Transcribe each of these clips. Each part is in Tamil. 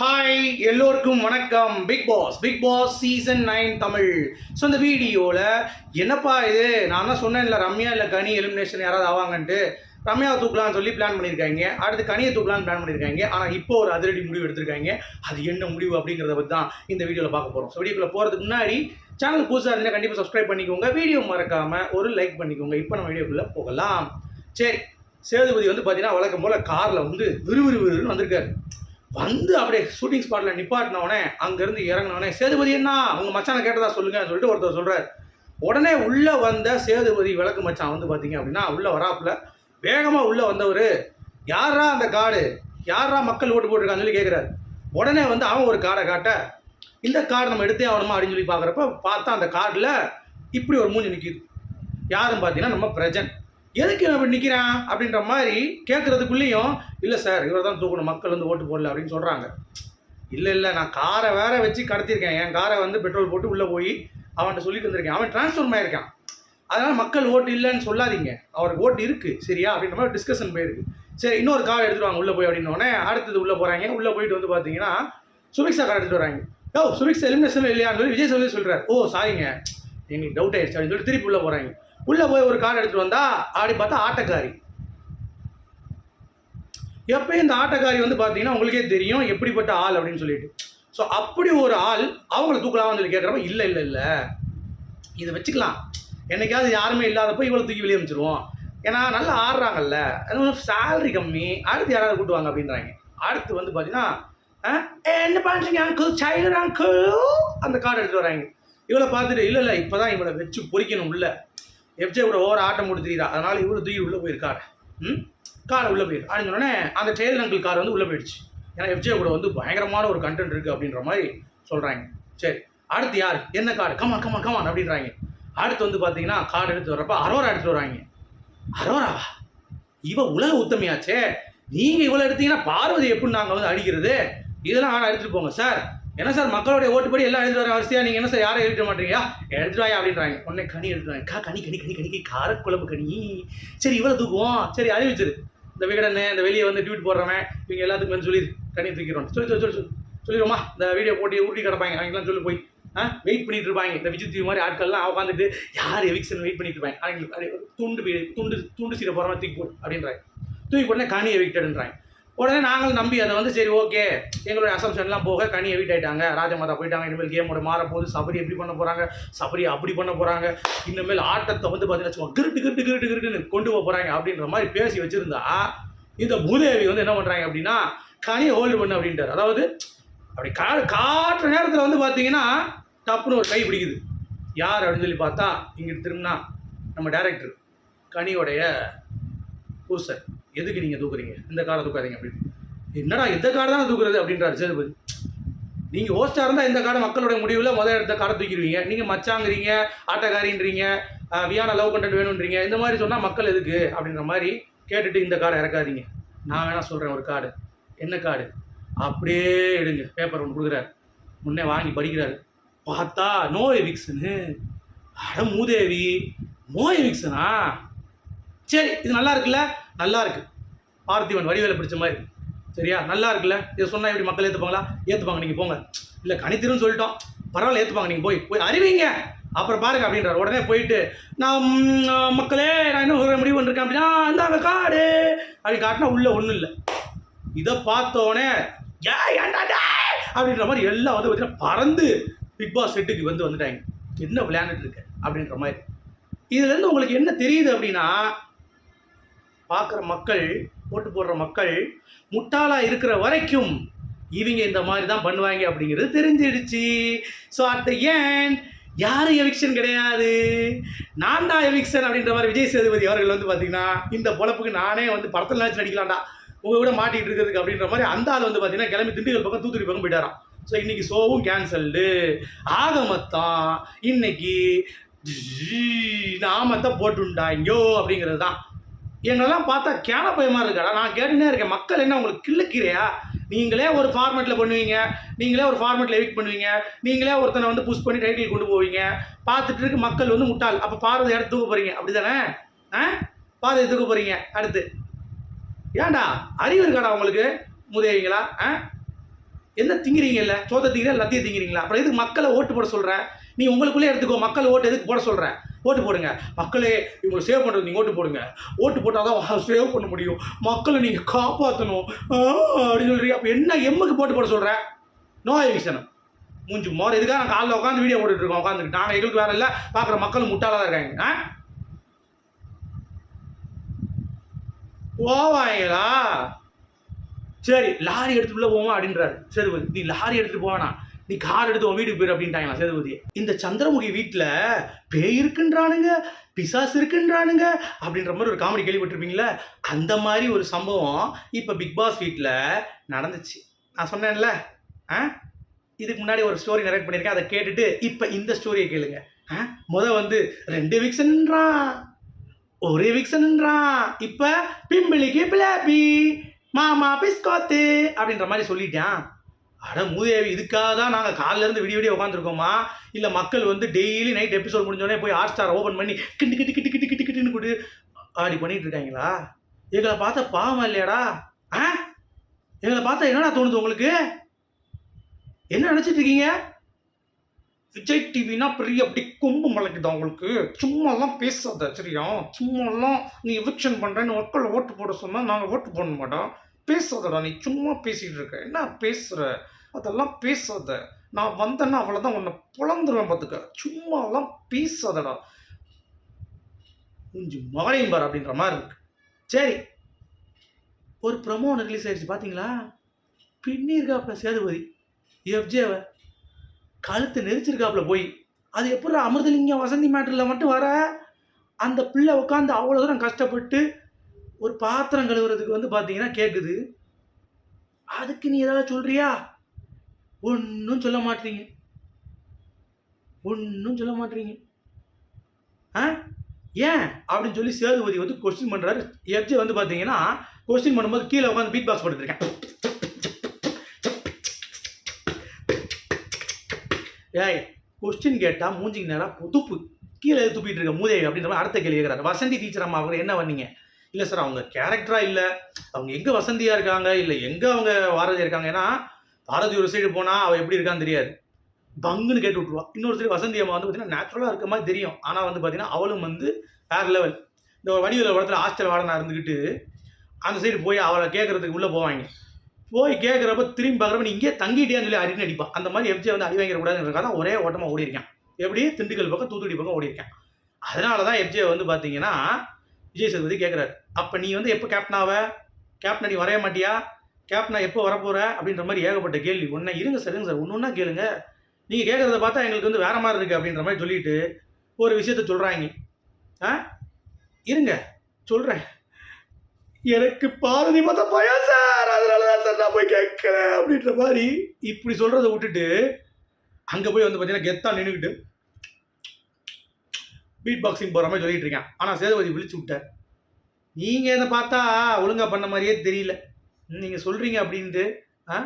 ஹாய் எல்லோருக்கும் வணக்கம். Big boss big boss season nine Tamil. So இந்த வீடியோவில் என்னப்பா இது? நான் தான் இல்லை ரம்யா இல்லை கனி எலிமினேஷன் யாராவது ஆவாங்கன்ட்டு. ரம்யாவை தூக்கலாம்னு சொல்லி பிளான் பண்ணியிருக்காங்க அடுத்து கனியை தூக்கலாம்னு பிளான் பண்ணியிருக்காங்க ஆனால் இப்போ ஒரு அதிரடி முடிவு எடுத்திருக்காங்க. அது என்ன முடிவு அப்படிங்கிறத பற்றி தான் இந்த வீடியோவில் பார்க்க போகிறோம் ஸோ வீடியோக்குள்ள போகிறதுக்கு முன்னாடி சேனல் புதுசாக இருந்தால் கண்டிப்பாக சப்ஸ்கிரைப் பண்ணிக்கோங்க. வீடியோ மறக்காமல் ஒரு லைக் பண்ணிக்கோங்க. இப்போ நம்ம வீடியோக்குள்ளே போகலாம். சரி சேதுபதி வந்து பார்த்தீங்கன்னா வழக்கம் போல் காரில் வந்து விறுவிறுவிறுன்னு வந்திருக்காரு. வந்து அப்படியே ஷூட்டிங் ஸ்பாட்டில் நிப்பாட்டினவனே அங்கேருந்து இறங்கினவனே சேதுபதி என்ன உங்கள் மச்சானை கேட்டதா சொல்லுங்கன்னு சொல்லிட்டு ஒருத்தர் சொல்கிறார் உடனே உள்ளே வந்த சேதுபதி விளக்கு மச்சான் வந்து பார்த்தீங்க அப்படின்னா உள்ளே வராப்புல வேகமாக உள்ளே வந்தவர் யாரா அந்த கார்டு யாரா மக்கள் ஓட்டு போட்டிருக்கான்னு சொல்லி கேட்குறாரு உடனே வந்து அவன் ஒரு கார்டை காட்ட இந்த கார்டு நம்ம எடுத்தே ஆகணுமா? அப்படின்னு சொல்லி பார்க்குறப்ப பார்த்தா அந்த கார்டில் இப்படி ஒரு மூஞ்சி நிற்கிது யாருன்னு பார்த்தீங்கன்னா நம்ம பிரஜன். எதுக்கு இவன் இப்படி நிற்கிறான் அப்படின்ற மாதிரி கேட்குறதுக்குள்ளேயும் இல்லை சார் இவர் தான் தூக்கணும் மக்கள் வந்து ஓட்டு போடல அப்படின்னு சொல்கிறாங்க இல்லை இல்லை நான் காரை வேற வச்சு கடத்தியிருக்கேன் என் காரை வந்து பெட்ரோல் போட்டு உள்ளே போய் அவன்கிட்ட சொல்லிட்டு வந்திருக்கேன். அவன் டிரான்ஸ்ஃபார்ம் ஆயிருக்கான். அதனால் மக்கள் ஓட்டு இல்லைன்னு சொல்லாதீங்க. அவருக்கு ஓட்டு இருக்குது சரியா? அப்படின்ற மாதிரி டிஸ்கஷன் போயிருக்கு. சரி இன்னொரு கார் எடுத்துருவாங்க உள்ளே போய் அப்படின்னோடனே அடுத்தது உள்ளே போகிறாங்க உள்ளே போயிட்டு வந்து பார்த்தீங்கன்னா சுபிக்ஸா கார் எடுத்துகிட்டு வராங்க. ஓ சுபிக்ஷா எலிமினேஷன் இல்லையான்னு சொல்லி விஜய் சொல்லி சொல்கிறார் ஓ சாரிங்க எங்களுக்கு டவுட் ஆயிடுச்சு. அப்படின்னு சொல்லி திருப்பி உள்ளே போகிறாங்க உள்ளே போய் ஒரு கார் எடுத்துகிட்டு வந்தா அப்படி பார்த்தா ஆட்டக்காரி. எப்பயும் இந்த ஆட்டக்காரி வந்து பார்த்தீங்கன்னா உங்களுக்கே தெரியும் எப்படிப்பட்ட ஆள் அப்படின்னு சொல்லிட்டு. ஸோ அப்படி ஒரு ஆள் அவங்கள தூக்கலாம்னு சொல்லி கேட்குறப்ப இல்லை இல்லை இல்லை. இதை வச்சுக்கலாம். என்னைக்காவது யாருமே இல்லாதப்போ இவ்வளோ தூக்கி வெளியே அமைச்சிருவோம் ஏன்னா நல்லா ஆடுறாங்கல்ல. அது சேலரி கம்மி. அடுத்து யாராவது கூட்டுவாங்க அப்படின்றாங்க. அடுத்து வந்து பார்த்தீங்கன்னா என்ன பண்ணுறீங்க அங்கிள் சைல்டு அங்கிள் அந்த கார்டு எடுத்துகிட்டு வராங்க. இவளை பார்த்துட்டு இல்லை இல்லை இப்போ தான் இவளை வச்சு பொறிக்கணும் உள்ள. எஃப்ஜே கூட ஓவர் ஆட்டம் போட்டு அதனால் இவ்வளோ தூக்கி உள்ளே போயிருக்காரு. ம்? கார் உள்ளே போயிரு அப்படின்னு சொன்னோடனே அந்த டெய்லர் அங்கிள் கார் வந்து உள்ளே போயிடுச்சு. ஏன்னா எஃப்ஜே கூட வந்து பயங்கரமான ஒரு கண்டென்ட் இருக்குது அப்படின்ற மாதிரி சொல்கிறாங்க சரி அடுத்து யார்? என்ன கார்டு கமான் கமான் கமான் அப்படின்றாங்க. அடுத்து வந்து பார்த்தீங்கன்னா கார்டு எடுத்து வர்றப்ப அரோரா எடுத்துட்டு வராங்க. அரோராவா இவ உலக உத்தமையாச்சே. நீங்கள் இவ்வளோ எடுத்தீங்கன்னா பார்வதி எப்படி நாங்கள் வந்து அடிக்கிறது? இதெல்லாம் ஆனால் எடுத்துகிட்டு போங்க சார் என்ன சார் மக்களுடைய ஓட்டுப்படி எல்லாம் எடுத்துட்டு வர அவசியம்? நீங்கள் என்ன சார் யாரும் எடுத்துட்டு மாட்டீங்க? எடுத்துட்டு அப்படின்றாங்க. உடனே கனி எழுதுறாங்க கா கனி கனி கனி கனிக்கு காரக்குழம்பு கனி. சரி இவ்வளோ தூக்குவோம். சரி அறிவிச்சிரு இந்த விகடனு இந்த வெளியே வந்து ட்வீட் போடுறவன் இவங்க எல்லாத்துக்கும் வந்து சொல்லிடு கனி தூக்கிறோம் சொல்லி சொல்லி சொல்லி சொல்லிடுவோமா இந்த வீடியோ போட்டு ஊட்டி கிடப்பாங்க. அவங்களாம் சொல்லி போய். ஆ வெயிட் பண்ணிட்டு இருப்பாங்க. இந்த விஜய் டிவி மாதிரி ஆட்கள்லாம் உட்காந்துட்டு யார் எவிக்ஷன் வெயிட் பண்ணிட்டு இருப்பாங்க. அவங்களுக்கு துண்டு துண்டு துண்டு சீரை போகிற மாதிரி தூக்கி போடு அப்படின்றாங்க. தூக்கி போட்டே கனி எவிக்டடுன்றாங்க. உடனே நாங்கள் நம்பி அதை வந்து சரி ஓகே. எங்களுடைய அசம்ஷன்லாம் போக கனி எவிட் ஆயிட்டாங்க. ராஜமாதா போயிட்டாங்க. இனிமேல் கேமோட மாற போது சபரி எப்படி பண்ண போகிறாங்க சபரி அப்படி பண்ண போகிறாங்க இனிமேல் ஆட்டத்தை வந்து பார்த்தீங்கன்னா கிருட்டு கிருட்டு கிருட்டு கிருட்டுன்னு கொண்டு போக போகிறாங்க அப்படின்ற மாதிரி பேசி வச்சுருந்தா இந்த பூதேவி வந்து என்ன பண்ணுறாங்க அப்படின்னா கனியை ஹோல்டு பண்ணு அப்படின்ட்டார். அதாவது அப்படி கா காட்டுற நேரத்தில் வந்து பார்த்தீங்கன்னா டப்புன்னு ஒரு கை பிடிக்குது. யார் அப்படின்னு சொல்லி பார்த்தா இங்கிட்டு திரும்பினா நம்ம டேரக்டர் கனியோடைய புருஷர் எதுக்கு நீங்கள் தூக்குறீங்க? இந்த காரை தூக்காதீங்க அப்படின்னு. என்னடா இந்த கார் தான் தூக்குறது அப்படின்றாரு சேதுபதி. நீங்கள் ஹோஸ்டாக இருந்தால் இந்த காரை மக்களுடைய முடிவில் முதல் எடுத்த காரை தூக்கிடுவீங்க. நீங்கள் மச்சாங்கிறீங்க ஆட்டக்காரின்றீங்க வியான லவ் கண்டென்ட் வேணுன்றீங்க இந்த மாதிரி சொன்னால் மக்கள் எதுக்கு அப்படின்ற மாதிரி கேட்டுட்டு இந்த காரை இறக்காதீங்க. நான் வேணால் சொல்கிறேன் ஒரு கார்டு. என்ன கார்டு? அப்படியே எடுங்க. பேப்பர் ஒன்று கொடுக்குறாரு. முன்னே வாங்கி படிக்கிறாரு. பார்த்தா நோ எவிக்ஷனு அட மூதேவி நோ எவிக்ஷனா சரி இது நல்லா இருக்குல்ல? நல்லா இருக்கு. பார்த்திவன் வடிவேல பிடிச்ச மாதிரி சரியா? நல்லா இருக்குல்ல? இதை சொன்னால் எப்படி மக்கள் ஏற்றுப்பாங்களா ஏற்றுப்பாங்க நீங்கள் போங்க. இல்லை கணித்திருன்னு சொல்லிட்டோம். பரவாயில்ல ஏற்றுப்பாங்க நீங்கள் போய் போய் அறிவிங்க. அப்புறம் பாருங்க அப்படின்றார். உடனே போயிட்டு நான் மக்களே நான் என்ன ஒரு முடிவு பண்ணிருக்கேன் அப்படின்னா இந்தாங்க காடு. அப்படி காட்டினா உள்ள ஒன்றும் இல்லை. இதை பார்த்தோன்னே ஏ ஏன்டா அப்படின்ற மாதிரி எல்லாம் வந்து பார்த்தீங்கன்னா பறந்து பிக் பாஸ் செட்டுக்கு வந்து வந்துட்டாங்க. என்ன விளையாண்டுட்டு இருக்க? அப்படின்ற மாதிரி. இதுலேருந்து உங்களுக்கு என்ன தெரியுது அப்படின்னா பார்க்குற மக்கள் ஓட்டு போடுற மக்கள் முட்டாளாக இருக்கிற வரைக்கும் இவங்க இந்த மாதிரி தான் பண்ணுவாங்க அப்படிங்கிறது தெரிஞ்சிடுச்சு. ஸோ அட் ஏன் யாரும் எவிக்ஷன் கிடையாது? நான் தான் எவிக்ஷன் அப்படின்ற மாதிரி விஜய் சேதுபதி அவர்கள் வந்து பார்த்தீங்கன்னா இந்த பொழப்புக்கு நானே வந்து படத்தில் நினச்சி நடிக்கலாம்டா உங்க கூட மாட்டிகிட்டு இருக்கிறதுக்கு அப்படின்ற மாதிரி அந்த ஆள் வந்து பார்த்தீங்கன்னா கிளம்பி திண்டுக்கல் பக்கம் தூத்துக்குடி பக்கம் போயிட்டாராம். ஸோ இன்னைக்கு ஷோவும் கேன்சல்டு ஆக மொத்தம் இன்னைக்கு நாமத்தை போட்டுண்டாங்கோ அப்படிங்கிறது தான். எங்களெல்லாம் பார்த்தா கேன பயமாக இருக்காடா. நான் கேட்டுனே இருக்கேன். மக்கள் என்ன உங்களுக்கு கிள்ளுக்கிறையா நீங்களே ஒரு ஃபார்மேட்டில் பண்ணுவீங்க. நீங்களே ஒரு ஃபார்மேட்டில் எவிக் பண்ணுவீங்க. நீங்களே ஒருத்தனை வந்து புஷ் பண்ணி டைட்டில் கொண்டு போவீங்க. பார்த்துட்டு இருக்கு மக்கள் வந்து முட்டாள். அப்போ பார்வதி எடுத்து தூக்க போகிறீங்க அப்படி தானே ஆ? பார்வதி தூக்க போகிறீங்க அடுத்து. ஏன்டா? அறிவு இருக்காடா உங்களுக்கு? முதலீங்களா ஆ? என்ன திங்கிறீங்கல்ல சோத்த திங்கிறீங்களா? எல்லாத்தையும் திங்கிறீங்களா? அப்புறம் எதுக்கு மக்களை ஓட்டு போட சொல்கிறேன் நீ உங்களுக்குள்ளே எடுத்துக்கோ. மக்கள் ஓட்டு எதுக்கு போட சொல்கிறேன் ஓட்டு போடுங்க. மக்களே இவங்களை சேவ் பண்ணுறது நீங்கள் ஓட்டு போடுங்க. ஓட்டு போட்டால் தான் சேவ் பண்ண முடியும். மக்களை நீங்கள் காப்பாற்றணும் அப்படின்னு சொல்கிறீங்க அப்போ என்ன எம்முக்கு போட்டு போட சொல்கிற நோ எவிஷனம் மூஞ்சி மோர் எதுக்காக நான் காலைல உட்காந்து வீடியோ போட்டுட்ருக்கோம் உட்காந்துட்டு நாங்கள் எங்களுக்கு வேறு இல்லை. பார்க்குற மக்கள் முட்டாளாக தான் இருக்காங்க. ஆ? போவாங்களா? சரி லாரி எடுத்துட்டு உள்ள போவோம் அப்படின்றாரு. சரி நீ லாரி எடுத்துட்டு போவானா நீ கார் எடுத்து உன் வீட்டுக்கு போயிரு அப்படின்ட்டாங்களா சேதுபதி. இந்த சந்திரமுகி வீட்டில் பேய் இருக்குன்றானுங்க பிசாஸ் இருக்குன்றானுங்க அப்படின்ற மாதிரி ஒரு காமெடி கேள்விப்பட்டிருப்பீங்களா? அந்த மாதிரி ஒரு சம்பவம் இப்போ பிக் பாஸ் வீட்டில் நடந்துச்சு. நான் சொன்னேன்ல ஆ? இதுக்கு முன்னாடி ஒரு ஸ்டோரி நரேட் பண்ணியிருக்கேன் அதை கேட்டுட்டு இப்போ இந்த ஸ்டோரியை கேளுங்க. ஆ? முத வந்து ரெண்டு விக்சன்றான் ஒரு விக்சன்றான் இப்போ பிம்பிளிக்கு பிளாபி மாமா பிஸ்காத்து அப்படின்ற மாதிரி சொல்லிட்டான். அட மூதேவி இதுக்காக தான் நாங்கள் காலிலேருந்து விடிய விடிய உட்காந்துருக்கோமா இல்லை மக்கள் வந்து டெய்லி நைட் எபிசோட் முடிஞ்சோடனே போய் ஹாட் ஸ்டார் ஓப்பன் பண்ணி கிட்டு கிட்டு கிட்டு கிட்டு கிட்டு கிட்டுன்னு கொடு ஆடி பண்ணிட்டு இருக்காங்களா? எங்களை பார்த்தா பாவம் இல்லையாடா? ஆ? எங்களை பார்த்தா என்னடா தோணுது உங்களுக்கு? என்ன நினச்சிட்டு இருக்கீங்க? விஜய் டிவினா பெரிய அப்படி கொம்பு முளைக்குதா உங்களுக்கு? சும்மாலாம் பேசாத சரியா? சும்மாலாம் நீ எவிக்ஷன் பண்ணுறேன்னு மக்களை ஓட்டு போட சொன்னால் நாங்கள் ஓட்டு போட மாட்டோம் பேசாதடா நீ சும்மா பேசிகிட்டு இருக்க. என்ன பேசுகிற அதெல்லாம் பேசாத. நான் வந்தேன்னா அவ்வளோதான் உன்னை புலந்துருவேன் பார்த்துக்க சும்மாலாம் பேசாதடா. கொஞ்சம் மகனையும் பார் அப்படின்ற மாதிரி இருக்கு. சரி. ஒரு ப்ரமோ ஒன்று ரிலீஸ் ஆயிடுச்சு பார்த்தீங்களா பின்னிருக்காப்புல சேதுபதி. எஃப்ஜேவை கழுத்து நெரிச்சிருக்காப்புல போய். அது எப்படி அமிர்தலிங்கம் வசந்தி மேட்டரில் மட்டும் வர? அந்த பிள்ளை உட்காந்து அவ்வளோ தூரம் கஷ்டப்பட்டு ஒரு பாத்திரம் கழுவுறதுக்கு வந்து பார்த்தீங்கன்னா கேட்குது அதுக்கு நீ ஏதாவது சொல்கிறியா ஒன்றும் சொல்ல மாட்டீங்க. ஒன்றும் சொல்ல மாட்டீங்க. ஆ? ஏன்? அப்படின்னு சொல்லி சேதுபதி வந்து கொஸ்டின் பண்ணுறாரு எஃப்ஜே வந்து பார்த்தீங்கன்னா கொஸ்டின் பண்ணும்போது கீழே உட்காந்து பீட் பாக்ஸ் போட்டுருக்கேன் ஏய் கொஸ்டின் கேட்டால் மூஞ்சிக்கு நேராக துப்பு கீழே துப்பிட்டு இருக்க? மூதேவி அப்படின்ற மாதிரி அடுத்த கேள்வி கேட்குறாரு வசந்தி டீச்சர் அம்மா அவங்க என்ன பண்ணீங்க? இல்லை சார் அவங்க கேரக்டராக இல்லை. அவங்க எங்கே வசந்தியாக இருக்காங்க இல்லை எங்கே அவங்க பாரதியாக இருக்காங்க? ஏன்னா பாரதி ஒரு சைடு போனால் அவள் எப்படி இருக்கான்னு தெரியாது. பங்குன்னு கேட்டு விட்ருவா இன்னொரு சைடு வசந்தி அம்மா வந்து பார்த்தீங்கன்னா நேச்சுரலாக இருக்க மாதிரி தெரியும். ஆனால் வந்து பார்த்தீங்கன்னா அவளும் வந்து வேற லெவல் இந்த ஒரு வடிவில் படத்தில் ஹாஸ்டல் வாடனா இருந்துக்கிட்டு அந்த சைடு போய் அவளை கேட்கறதுக்கு உள்ளே போவாங்க. போய் கேட்குறப்ப திரும்பி பார்க்குறப்ப நீ இங்கே தங்கிட்டியான்னு சொல்லி அடினு அடிப்பான் அந்த மாதிரி எஃப்ஜே வந்து அடி வாங்கிடக்கூடாதுன்றதுக்காக தான் ஒரே ஓட்டமாக ஓடிருக்கேன் எப்படி? திண்டுக்கல் பக்கம் தூத்துக்குடி பக்கம் ஓடிருக்கேன் அதனால தான் எஃப்ஜே வந்து பார்த்தீங்கன்னா விஜய் சேதுபதி கேட்குறாரு அப்போ நீ வந்து எப்போ கேப்டன் ஆவ? கேப்டனை நீ வரைய மாட்டியா? கேப்டனா எப்போ வரப்போகிற அப்படின்ற மாதிரி ஏகப்பட்ட கேள்வி. ஒன்றா இருங்க சார் இருங்க சார் ஒன்று ஒன்றா கேளுங்க. நீங்கள் கேட்குறத பார்த்தா எங்களுக்கு வந்து வேற மாதிரி இருக்குது அப்படின்ற மாதிரி சொல்லிட்டு ஒரு விஷயத்த சொல்கிறாங்க ஆ? இருங்க. சொல்கிறேன் எனக்கு பாரதி மத பயம் சார் அதனால தான் சார் நான் போய் கேட்குறேன் அப்படின்ற மாதிரி இப்படி சொல்கிறத விட்டுட்டு அங்கே போய் வந்து பார்த்தீங்கன்னா கெத்தாக நின்றுக்கிட்டு பீட் பாக்ஸிங் போகிற மாதிரி சொல்லிட்டு இருக்கேன். ஆனால் சேதுபதி விழிச்சு விட்டார் நீங்கள் இதை பார்த்தா ஒழுங்காக பண்ண மாதிரியே தெரியல. நீங்கள் சொல்கிறீங்க அப்படின்ட்டு ஆ?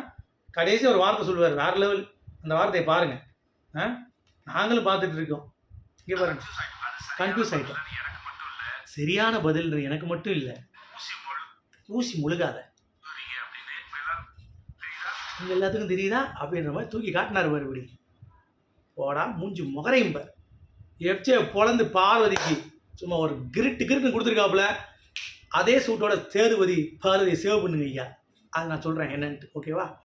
கடைசி ஒரு வார்த்தை சொல்லுவார். வேறு லெவல் அந்த வார்த்தையை பாருங்கள் ஆ? நாங்களும் பார்த்துட்டு இருக்கோம். இங்கே பாருங்க. கன்ஃபியூஸ் ஆகிட்டோம் சரியான பதில் எனக்கு மட்டும் இல்லை. ஊசி முழுகாத. எல்லாத்துக்கும் தெரியுதா? அப்படின்ற மாதிரி தூக்கி காட்டினார் மறுபடி போடா மூஞ்சி முகரையும் பார். எஃப்ஜே பொழந்து பார்வதிக்கு சும்மா ஒரு கிரிட்டு கிரிட்டு கொடுத்துருக்காப்புல. அதே சூட்டோட சேதுபதி பார்வதியை சேவ் பண்ணுங்க ஐயா. அது நான் சொல்கிறேன் என்னன்ட்டு. ஓகேவா